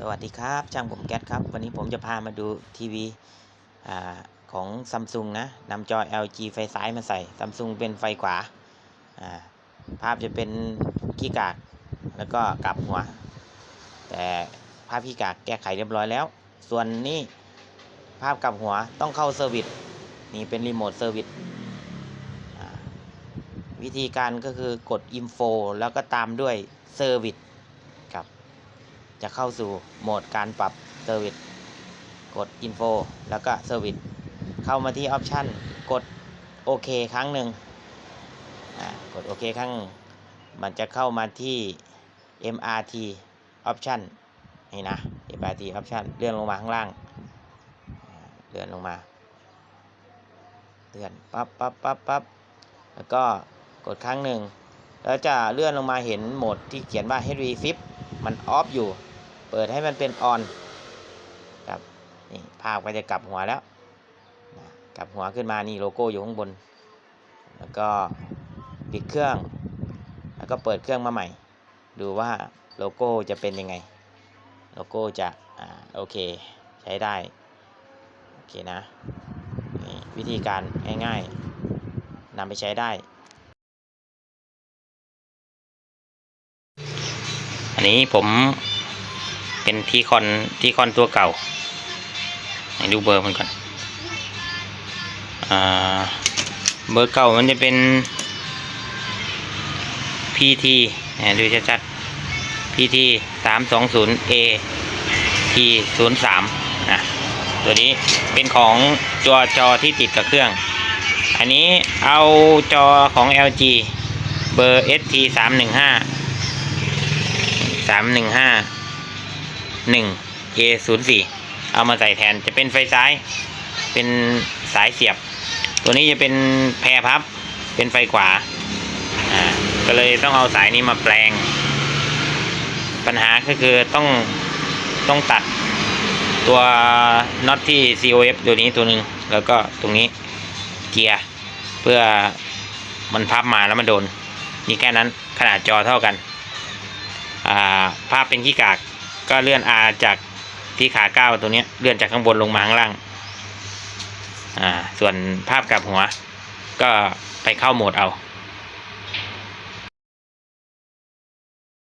สวัสดีครับ ช่างผมแก๊สครับ วันนี้ผมจะพามาดูทีวีของซัมซุงนะนำจอ LG ไฟซ้ายมาใส่ซัมซุงเป็นไฟขวา ภาพจะเป็นขี้กาก แล้วก็กลับหัว แต่ภาพขี้กากแก้ไขเรียบร้อยแล้ว ส่วนนี้ภาพกลับหัวต้องเข้าเซอร์วิสนี่เป็นรีโมทเซอร์วิสวิธีการก็คือกด Info แล้วก็ตามด้วยเซอร์วิส จะเข้าสู่โหมดการปรับเซอร์วิสกด Info แล้วก็เซอร์วิสเข้ามาที่ออปชันกดโอเคครั้งหนึ่งกดโอเคครั้ง มันจะเข้ามาที่ MRT option นี่นะ MRT option เลื่อนลงมาข้างล่าง เลื่อนลงมา เลื่อนปั๊บปั๊บปั๊บปั๊บแล้วก็กดครั้งหนึ่ง แล้วจะเลื่อนลงมาเห็นโหมดที่เขียนว่า HV Flip มันออฟอยู่ เปิดให้มันเป็นออนครับนี่ภาพก็จะกลับหัวแล้วกลับหัวขึ้นมานี่โลโก้อยู่ข้างบน แล้วก็ปิดเครื่อง แล้วก็เปิดเครื่องมาใหม่ ดูว่าโลโก้จะเป็นยังไง โลโก้จะอ่าโอเคใช้ได้โอเคนะนวิธีการง่ายๆนำไปใช้ได้ นนี้ผมเป็นทีคอนทีคอนตัวเก่าให้ดูเบอร์มันก่อนอ่าเบอร์เก่ามันจะเป็น PT นดูชัดๆ PT 320 A T 0 3นะตัวนี้เป็นของจอจอที่ติดกับเครื่อง อันนี้เอาจอของ LG เบอร์ ST 315 สามหนึ่งห้าหนึ่ง A ศูนย์สี่เอามาใส่แทนจะเป็นไฟซ้าย เป็นสายเสียบ ตัวนี้จะเป็นแพรพับ เป็นไฟขวาอ่าก็เลยต้องเอาสายนี้มาแปลง ปัญหาก็คือต้องต้องตัดตัวน็อตที่ COF ตัวนี้ตัวหนึ่งแล้วก็ตรงนี้เกียร์เพื่อมันพับมาแล้วมันโดน นี่แค่นั้นขนาดจอเท่ากัน ภาพเป็นขี้กาก ก็เลื่อน R จากที่ขาเก้าตัวนี้เลื่อนจากข้างบนลงมาข้างล่าง อ่า ส่วนภาพกลับหัว ก็ไปเข้าโหมดเอา